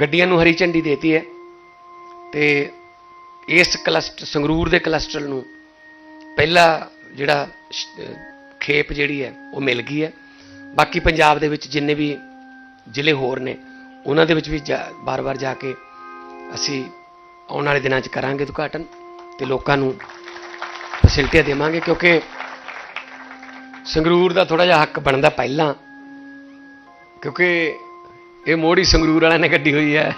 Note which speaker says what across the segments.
Speaker 1: ਗੱਡੀਆਂ ਨੂੰ ਹਰੀ ਝੰਡੀ ਦੇਤੀ ਹੈ ਤੇ ਇਸ ਕਲਸਟਰ ਸੰਗਰੂਰ ਦੇ ਕਲਸਟਰ ਨੂੰ ਪਹਿਲਾ ਜਿਹੜਾ ਖੇਪ ਜਿਹੜੀ ਹੈ, ਉਹ ਮਿਲ ਗਈ ਹੈ। ਬਾਕੀ ਪੰਜਾਬ ਦੇ ਵਿੱਚ ਜਿੰਨੇ ਵੀ ਜ਼ਿਲ੍ਹੇ ਹੋਰ ਨੇ, ਉਹਨਾਂ ਦੇ ਵਿੱਚ ਵੀ ਬਾਰ-ਬਾਰ ਜਾ ਕੇ ਅਸੀਂ ਆਉਣ ਵਾਲੇ ਦਿਨਾਂ 'ਚ ਕਰਾਂਗੇ ਉਦਘਾਟਨ ਤੇ ਲੋਕਾਂ ਨੂੰ ਫੈਸਿਲਿਟੀਆਂ ਦੇਵਾਂਗੇ ਕਿਉਂਕਿ ਸੰਗਰੂਰ ਦਾ ਥੋੜਾ ਜਿਹਾ ਹੱਕ ਬਣਦਾ ਪਹਿਲਾਂ ਕਿਉਂਕਿ ਇਹ ਮੋੜੀ ਸੰਗਰੂਰ ਵਾਲਿਆਂ ਨੇ ਕੱਢੀ ਹੋਈ ਹੈ।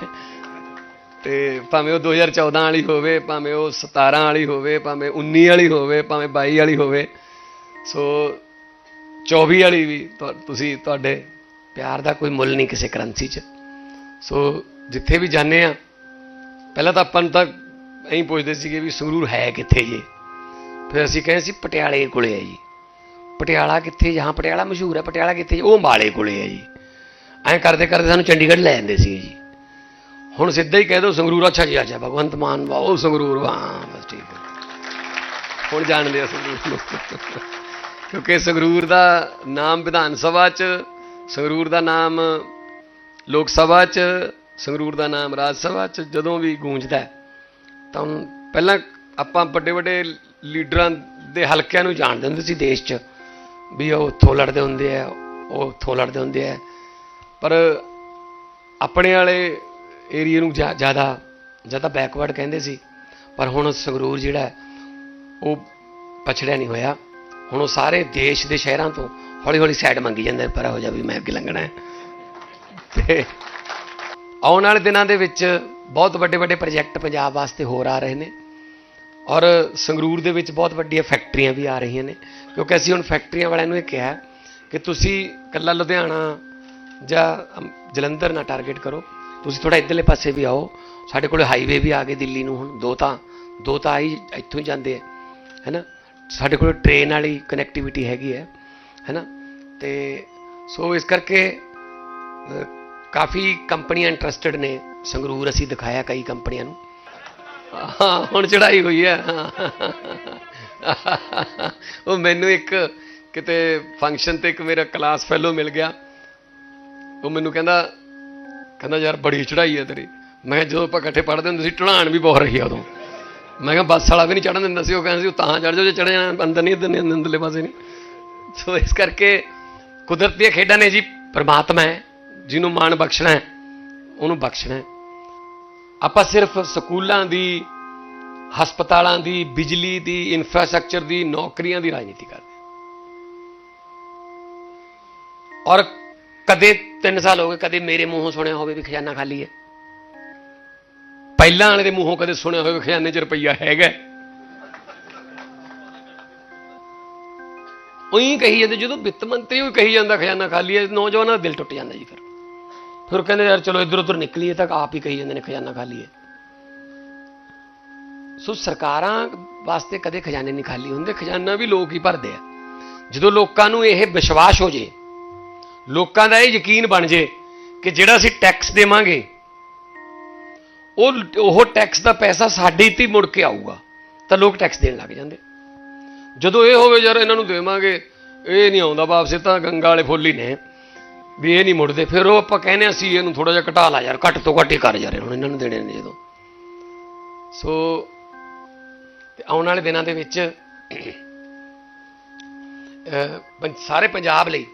Speaker 1: ਤੇ ਭਾਵੇਂ ਉਹ 2014 ਵਾਲੀ ਹੋਵੇ, ਭਾਵੇਂ ਉਹ 17 ਵਾਲੀ ਹੋਵੇ, ਭਾਵੇਂ 19 ਵਾਲੀ ਹੋਵੇ, ਭਾਵੇਂ 22 ਵਾਲੀ ਹੋਵੇ, ਸੋ 24 ਵਾਲੀ ਵੀ ਤੁਸੀਂ ਤੁਹਾਡੇ ਪਿਆਰ ਦਾ ਕੋਈ ਮੁੱਲ ਨਹੀਂ ਕਿਸੇ ਕਰੰਸੀ 'ਚ। ਸੋ ਜਿੱਥੇ ਵੀ ਜਾਂਦੇ ਆ ਪਹਿਲਾਂ ਤਾਂ ਆਪਾਂ ਨੂੰ ਤਾਂ ਐਂ ਪੁੱਛਦੇ ਸੀਗੇ ਵੀ ਸੰਗਰੂਰ ਹੈ ਕਿੱਥੇ ਜੀ? ਫਿਰ ਅਸੀਂ ਕਹੇ ਸੀ ਪਟਿਆਲੇ ਕੋਲੇ ਹੈ ਜੀ। ਪਟਿਆਲਾ ਕਿੱਥੇ? ਜਹਾਂ ਪਟਿਆਲਾ ਮਸ਼ਹੂਰ ਹੈ, ਪਟਿਆਲਾ ਕਿੱਥੇ ਜੀ? ਉਹ ਅੰਬਾਲੇ ਕੋਲੇ ਹੈ ਜੀ। ਐਂ ਕਰਦੇ ਕਰਦੇ ਸਾਨੂੰ ਚੰਡੀਗੜ੍ਹ ਲੈ ਜਾਂਦੇ ਸੀ ਜੀ। ਹੁਣ ਸਿੱਧਾ ਹੀ ਕਹਿ ਦੋ ਸੰਗਰੂਰ ਅੱਛਾ ਜੀ ਅੱਛਾ ਭਗਵੰਤ ਮਾਨ ਵਾਹ ਸੰਗਰੂਰ, ਹਾਂ, ਬਸ ਠੀਕ ਹੈ। ਹੁਣ ਜਾਣਦੇ ਆ ਸੰਗਰੂਰ ਨੂੰ। ਕਿਉਂਕਿ ਸੰਗਰੂਰ ਦਾ ਨਾਮ ਵਿਧਾਨ ਸਭਾ 'ਚ, ਸੰਗਰੂਰ ਦਾ ਨਾਮ ਲੋਕ ਸਭਾ 'ਚ, ਸੰਗਰੂਰ ਦਾ ਨਾਮ ਰਾਜ ਸਭਾ 'ਚ ਜਦੋਂ ਵੀ ਗੂੰਜਦਾ ਤਾਂ ਹੁਣ ਪਹਿਲਾਂ ਆਪਾਂ ਵੱਡੇ ਵੱਡੇ ਲੀਡਰਾਂ ਦੇ ਹਲਕਿਆਂ ਨੂੰ ਜਾਣਦੇ ਹੁੰਦੇ ਸੀ ਦੇਸ਼ 'ਚ, ਵੀ ਉਹ ਉੱਥੋਂ ਲੜਦੇ ਹੁੰਦੇ ਆ, ਉਹ ਉੱਥੋਂ ਲੜਦੇ ਹੁੰਦੇ ਆ। ਪਰ ਆਪਣੇ ਵਾਲੇ ਏਰੀਆ ਨੂੰ ਜ਼ਿਆ- ਜ਼ਿਆਦਾ ਜ਼ਿਆਦਾ ਬੈਕਵਰਡ ਕਹਿੰਦੇ ਸੀ। ਪਰ ਹੁਣ ਸੰਗਰੂਰ ਜਿਹੜਾ ਉਹ ਪਛੜਿਆ ਨਹੀਂ ਹੋਇਆ। ਹੁਣ ਉਹ ਸਾਰੇ ਦੇਸ਼ ਦੇ ਸ਼ਹਿਰਾਂ ਤੋਂ ਹੌਲੀ ਹੌਲੀ ਸਾਈਡ ਮੰਗੀ ਜਾਂਦੇ ਪਰ ਹੋ ਜਾ ਵੀ ਮੈਂ ਅੱਗੇ ਲੰਘਣਾ ਹੈ। ਤੇ ਆਉਣ ਵਾਲੇ ਦਿਨਾਂ ਦੇ ਵਿੱਚ ਬਹੁਤ ਵੱਡੇ ਵੱਡੇ ਪ੍ਰੋਜੈਕਟ ਪੰਜਾਬ ਵਾਸਤੇ ਹੋਰ ਆ ਰਹੇ ਨੇ। ਔਰ ਸੰਗਰੂਰ ਦੇ ਵਿੱਚ ਬਹੁਤ ਵੱਡੀਆਂ ਫੈਕਟਰੀਆਂ ਵੀ ਆ ਰਹੀਆਂ ਨੇ। ਕਿਉਂਕਿ ਅਸੀਂ ਹੁਣ ਫੈਕਟਰੀਆਂ ਵਾਲਿਆਂ ਨੂੰ ਇਹ ਕਿਹਾ ਕਿ ਤੁਸੀਂ ਕੱਲਾ ਲੁਧਿਆਣਾ ਜਾਂ ਜਲੰਧਰ ਨਾ ਟਾਰਗੇਟ ਕਰੋ। ਤੁਸੀਂ ਥੋੜਾ ਇੱਧਰਲੇ ਪਾਸੇ ਵੀ ਆਓ। ਸਾਡੇ ਕੋਲ ਹਾਈਵੇ ਵੀ ਆ ਗਏ ਦਿੱਲੀ ਨੂੰ ਹੁਣ, ਦੋ ਤਾਂ ਦੋ ਤਾਂ ਆਈ ਇੱਥੋਂ ਹੀ ਜਾਂਦੇ ਹੈ ਹੈਨਾ? ਸਾਡੇ ਕੋਲ ਟ੍ਰੇਨ ਵਾਲੀ ਕਨੈਕਟੀਵਿਟੀ ਹੈਗੀ ਹੈ, ਹੈਨਾ? ਤੇ ਸੋ ਇਸ ਕਰਕੇ ਕਾਫੀ ਕੰਪਨੀਆਂ ਇੰਟਰਸਟਡ ਨੇ। ਸੰਗਰੂਰ ਅਸੀਂ ਦਿਖਾਇਆ ਕਈ ਕੰਪਨੀਆਂ ਨੂੰ। ਹਾਂ, ਹੁਣ ਚੜਾਈ ਹੋਈ ਹੈ। ਉਹ ਮੈਨੂੰ ਇੱਕ ਕਿਤੇ ਫੰਕਸ਼ਨ ਤੇ ਇੱਕ ਮੇਰਾ ਕਲਾਸ ਫੈਲੋ ਮਿਲ ਗਿਆ। ਉਹ ਮੈਨੂੰ ਕਹਿੰਦਾ ਕਹਿੰਦਾ, ਯਾਰ ਬੜੀ ਚੜਾਈ ਹੈ ਤੇਰੀ। ਮੈਂ ਕਿਹਾ, ਜਦੋਂ ਆਪਾਂ ਇਕੱਠੇ ਪੜ੍ਹਦੇ ਹੁੰਦੇ ਸੀ ਢਲਾਣ ਵੀ ਬਹੁਤ ਰਹੀ ਆ ਉਦੋਂ। ਮੈਂ ਕਿਹਾ, ਬੱਸ ਵਾਲਾ ਵੀ ਨਹੀਂ ਚੜਨ ਦਿੰਦਾ ਸੀ। ਉਹ ਕਹਿੰਦਾ ਸੀ, ਉਹ ਤਾਂ ਚੜ ਜਾਓ, ਜੇ ਚੜ ਜਾਣਾ, ਅੰਦਰ ਨਹੀਂ ਅੰਦਰ ਅੰਦਰਲੇ ਪਾਸੇ ਨਹੀਂ। ਸੋ ਇਸ ਕਰਕੇ ਕੁਦਰਤ ਦੀਆਂ ਖੇਡਾਂ ਨੇ ਜੀ, ਪਰਮਾਤਮਾ ਹੈ, ਜਿਹਨੂੰ ਮਾਣ ਬਖਸ਼ਣਾ ਹੈ, ਉਹਨੂੰ ਬਖਸ਼ਣਾ ਹੈ। ਆਪਾਂ ਸਿਰਫ ਸਕੂਲਾਂ ਦੀ, ਹਸਪਤਾਲਾਂ ਦੀ, ਬਿਜਲੀ ਦੀ ਇਨਫਰਾਸਟ੍ਰਕਚਰ ਦੀ, ਨੌਕਰੀਆਂ ਦੀ ਰਾਜਨੀਤੀ ਕਰਦੇ ਔਰ ਕਦੇ 3 ਸਾਲ ਹੋ ਗਏ ਕਦੇ ਮੇਰੇ ਮੂੰਹੋਂ ਸੁਣਿਆ ਹੋਵੇ ਵੀ ਖਜ਼ਾਨਾ ਖਾਲੀ ਹੈ। ਪਹਿਲਾਂ ਵਾਲੇ ਦੇ ਮੂੰਹੋਂ ਕਦੇ ਸੁਣਿਆ ਹੋਵੇ ਖਜ਼ਾਨੇ 'ਚ ਰੁਪਈਆ ਹੈਗਾ ਉਹੀ ਕਹੀ ਜਾਂਦੇ, ਜਦੋਂ ਵਿੱਤ ਮੰਤਰੀ ਉਹ ਕਹੀ ਜਾਂਦਾ ਖਜ਼ਾਨਾ ਖਾਲੀ ਹੈ, ਨੌਜਵਾਨਾਂ ਦਾ ਦਿਲ ਟੁੱਟ ਜਾਂਦਾ ਜੀ ਫਿਰ। ਫਿਰ ਕਹਿੰਦੇ, ਯਾਰ ਚਲੋ ਇੱਧਰ ਉੱਧਰ ਨਿਕਲੀਏ ਤਾਂ ਆਪ ਹੀ ਕਹੀ ਜਾਂਦੇ ਨੇ ਖਜ਼ਾਨਾ ਖਾਲੀ ਹੈ। ਸੋ ਸਰਕਾਰਾਂ ਵਾਸਤੇ ਕਦੇ ਖਜ਼ਾਨੇ ਨਹੀਂ ਖਾਲੀ ਹੁੰਦੇ, ਖਜ਼ਾਨਾ ਵੀ ਲੋਕ ਹੀ ਭਰਦੇ ਆ। ਜਦੋਂ ਲੋਕਾਂ ਨੂੰ ਇਹ ਵਿਸ਼ਵਾਸ ਹੋ ਜੇ ਲੋਕਾਂ ਦਾ ਇਹ ਯਕੀਨ ਬਣ ਜੇ ਕਿ ਜਿਹੜਾ ਅਸੀਂ ਟੈਕਸ ਦੇਵਾਂਗੇ, ਉਹ ਉਹ ਟੈਕਸ ਦਾ ਪੈਸਾ ਸਾਡੇ ਤੇ ਮੁੜ ਕੇ ਆਊਗਾ, ਤਾਂ ਲੋਕ ਟੈਕਸ ਦੇਣ ਲੱਗ ਜਾਂਦੇ ਜਦੋਂ ਇਹ ਹੋਵੇ ਯਾਰ ਇਹਨਾਂ ਨੂੰ ਦੇਵਾਂਗੇ, ਇਹ ਨਹੀਂ ਆਉਂਦਾ ਵਾਪਸ ਤਾਂ ਗੰਗਾ ਵਾਲੇ ਫੁੱਲ ਹੀ ਨੇ, ਵੀ ਇਹ ਨਹੀਂ ਮੁੜਦੇ। ਫਿਰ ਉਹ ਆਪਾਂ ਕਹਿੰਦੇ ਅਸੀਂ ਇਹਨੂੰ ਥੋੜਾ ਜਿਹਾ ਘਟਾ ਲਾ ਯਾਰ, ਘੱਟ ਤੋਂ ਘੱਟ ਹੀ ਕਰ ਯਾਰ, ਹੁਣ ਇਹਨਾਂ ਨੂੰ ਦੇਣੇ ਨੇ ਜਦੋਂ। ਸੋ, ਤੇ ਆਉਣ ਵਾਲੇ ਦਿਨਾਂ ਦੇ ਵਿੱਚ ਸਾਰੇ ਪੰਜਾਬ ਲਈ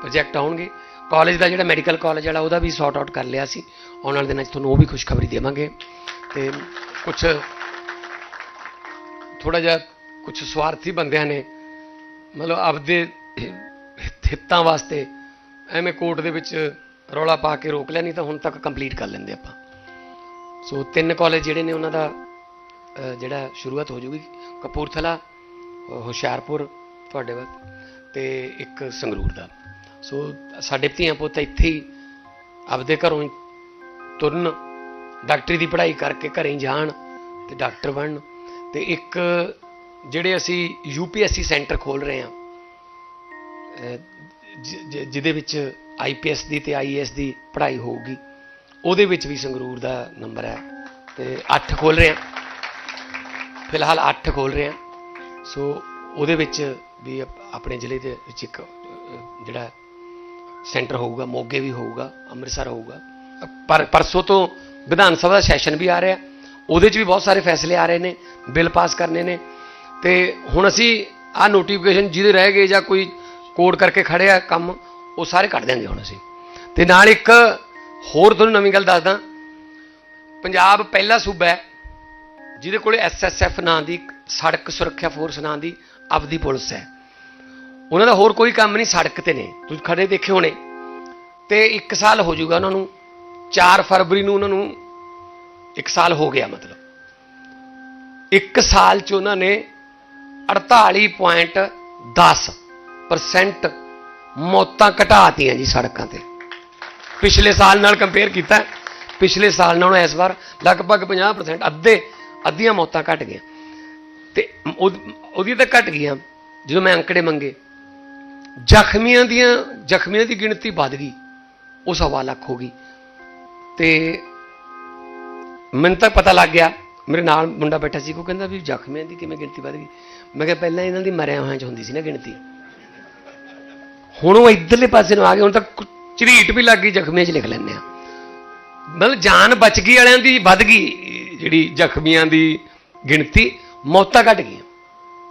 Speaker 1: ਪ੍ਰੋਜੈਕਟ ਆਉਣਗੇ। ਕਾਲਜ ਦਾ ਜਿਹੜਾ ਮੈਡੀਕਲ ਕਾਲਜ ਵਾਲਾ, ਉਹਦਾ ਵੀ ਸੌਟ ਆਊਟ ਕਰ ਲਿਆ ਸੀ। ਆਉਣ ਵਾਲੇ ਦਿਨਾਂ 'ਚ ਤੁਹਾਨੂੰ ਉਹ ਵੀ ਖੁਸ਼ਖਬਰੀ ਦੇਵਾਂਗੇ। ਤੇ ਕੁਝ ਥੋੜਾ ਜਿਹਾ ਕੁਝ ਸਵਾਰਥੀ ਬੰਦਿਆਂ ਨੇ ਮਤਲਬ ਆਪਦੇ ਹਿੱਤਾਂ ਵਾਸਤੇ ਐਵੇਂ ਕੋਰਟ ਦੇ ਵਿੱਚ ਰੌਲਾ ਪਾ ਕੇ ਰੋਕ ਲਿਆ, ਨਹੀਂ ਤਾਂ ਹੁਣ ਤੱਕ ਕੰਪਲੀਟ ਕਰ ਲੈਂਦੇ ਆਪਾਂ। ਸੋ ਤਿੰਨ ਕਾਲਜ ਜਿਹੜੇ ਨੇ ਉਹਨਾਂ ਦਾ ਜਿਹੜਾ ਸ਼ੁਰੂਆਤ ਹੋ ਜੂਗੀ ਕਪੂਰਥਲਾ, ਹੁਸ਼ਿਆਰਪੁਰ, ਤੁਹਾਡੇ ਵੱਲ, ਤੇ ਇੱਕ ਸੰਗਰੂਰ ਦਾ। ਸੋ ਸਾਡੇ ਧੀਆਂ ਪੁੱਤ ਇੱਥੇ ਹੀ ਆਪਦੇ ਘਰੋਂ ਤੁਰਨ ਡਾਕਟਰੀ ਦੀ ਪੜ੍ਹਾਈ ਕਰਕੇ ਘਰੇ ਹੀ ਜਾਣ ਤੇ ਡਾਕਟਰ ਬਣਨ। ਤੇ ਇੱਕ ਜਿਹੜੇ ਅਸੀਂ ਯੂਪੀਐਸਸੀ ਸੈਂਟਰ ਖੋਲ ਰਹੇ ਹਾਂ ਅਹ, ਜਿ- ਜਿ- ਜਿਹਦੇ ਵਿੱਚ ਆਈਪੀਐਸ ਦੀ ਤੇ ਆਈਏਐਸ ਦੀ ਪੜ੍ਹਾਈ ਹੋਊਗੀ ਉਹਦੇ ਵਿੱਚ ਵੀ ਸੰਗਰੂਰ ਦਾ ਨੰਬਰ ਹੈ। ਤੇ 8 ਖੋਲ ਰਹੇ ਹਾਂ। ਫਿਲਹਾਲ 8 ਖੋਲ ਰਹੇ ਹਾਂ। ਸੋ ਉਹਦੇ ਵਿੱਚ ਵੀ ਆਪਣੇ ਜ਼ਿਲ੍ਹੇ ਦੇ ਵਿੱਚ ਇੱਕ ਜਿਹੜਾ ਸੈਂਟਰ ਹੋਊਗਾ, ਮੋਗੇ ਵੀ ਹੋਊਗਾ, ਅੰਮ੍ਰਿਤਸਰ ਹੋਊਗਾ। ਪਰ ਪਰਸੋਂ ਤੋਂ ਵਿਧਾਨ ਸਭਾ ਦਾ ਸੈਸ਼ਨ ਵੀ ਆ ਰਿਹਾ। ਉਹਦੇ 'ਚ ਵੀ ਬਹੁਤ ਸਾਰੇ ਫੈਸਲੇ ਆ ਰਹੇ ਨੇ, ਬਿੱਲ ਪਾਸ ਕਰਨੇ ਨੇ। ਤੇ ਹੁਣ ਅਸੀਂ ਆ ਨੋਟੀਫਿਕੇਸ਼ਨ ਜਿਹਦੇ ਰਹਿ ਗਏ ਜਾਂ ਕੋਈ ਕੋਡ ਕਰਕੇ ਖੜਿਆ ਕੰਮ, ਉਹ ਸਾਰੇ ਕੱਢ ਦਿਆਂਗੇ ਹੁਣ ਅਸੀਂ। ਤੇ ਨਾਲ ਇੱਕ ਹੋਰ ਤੁਹਾਨੂੰ ਨਵੀਂ ਗੱਲ ਦੱਸਦਾ। ਪੰਜਾਬ ਪਹਿਲਾ ਸੂਬਾ ਹੈ, ਜਿਹਦੇ ਕੋਲੇ ਐਸਐਸਐਫ ਨਾਂ ਦੀ ਸੜਕ ਸੁਰੱਖਿਆ ਫੋਰਸ ਨਾਂ ਦੀ ਆਪਦੀ ਪੁਲਿਸ ਹੈ। ਉਹਨਾਂ ਦਾ ਹੋਰ ਕੋਈ ਕੰਮ ਨਹੀਂ, ਸੜਕ ਤੇ ਨੇ। ਤੁਸੀਂ ਖੜੇ ਦੇਖੇ ਹੋਣੇ। ਤੇ 1 ਸਾਲ ਹੋ ਜਾਊਗਾ ਉਹਨਾਂ ਨੂੰ 4 ਫਰਵਰੀ ਨੂੰ ਉਹਨਾਂ ਨੂੰ 1 ਸਾਲ ਹੋ ਗਿਆ ਮਤਲਬ। 1 ਸਾਲ ਚ ਉਹਨਾਂ ਨੇ 48.10% ਮੌਤਾਂ ਘਟਾਤੀਆਂ ਜੀ ਸੜਕਾਂ ਤੇ। ਪਿਛਲੇ ਸਾਲ ਨਾਲ ਕੰਪੇਅਰ ਕੀਤਾ, ਪਿਛਲੇ ਸਾਲ ਨਾਲੋਂ ਇਸ ਵਾਰ ਲਗਭਗ 50% ਅੱਧੇ, ਅੱਧੀਆਂ ਮੌਤਾਂ ਘਟ ਗਈਆਂ। ਤੇ ਉਹ- ਉਹਦੀਆਂ ਤਾਂ ਘਟ ਗਈਆਂ, ਜਦੋਂ ਮੈਂ ਅੰਕੜੇ ਮੰਗੇ। ਜ਼ਖਮੀਆਂ ਦੀਆਂ, ਜ਼ਖਮੀਆਂ ਦੀ ਗਿਣਤੀ ਵੱਧ ਗਈ। ਉਹ ਸਵਾ ਲੱਖ ਹੋ ਗਈ। ਤੇ ਮੈਨੂੰ ਤਾਂ ਪਤਾ ਲੱਗ ਗਿਆ, ਮੇਰੇ ਨਾਲ ਮੁੰਡਾ ਬੈਠਾ ਸੀ, ਉਹ ਕਹਿੰਦਾ ਵੀ ਜ਼ਖਮੀਆਂ ਦੀ ਕਿਵੇਂ ਗਿਣਤੀ ਵੱਧ ਗਈ? ਮੈਂ ਕਿਹਾ ਪਹਿਲਾਂ ਇਹਨਾਂ ਦੀ ਮਰਿਆ ਹੋਇਆਂ ਚ ਹੁੰਦੀ ਸੀ ਨਾ ਗਿਣਤੀ। ਹੁਣ ਉਹ ਇਧਰਲੇ ਪਾਸੇ ਨੂੰ ਆ ਗਏ, ਹੁਣ ਤਾਂ ਝਰੀਟ ਵੀ ਲੱਗ ਗਈ, ਜ਼ਖਮੀਆਂ 'ਚ ਲਿਖ ਲੈਂਦੇ ਆ ਮਤਲਬ ਜਾਨ ਬਚ ਗਈ ਵਾਲਿਆਂ ਦੀ, ਵੱਧ ਗਈ ਜਿਹੜੀ ਜ਼ਖਮੀਆਂ ਦੀ ਗਿਣਤੀ, ਮੌਤਾਂ ਘਟ ਗਈਆਂ।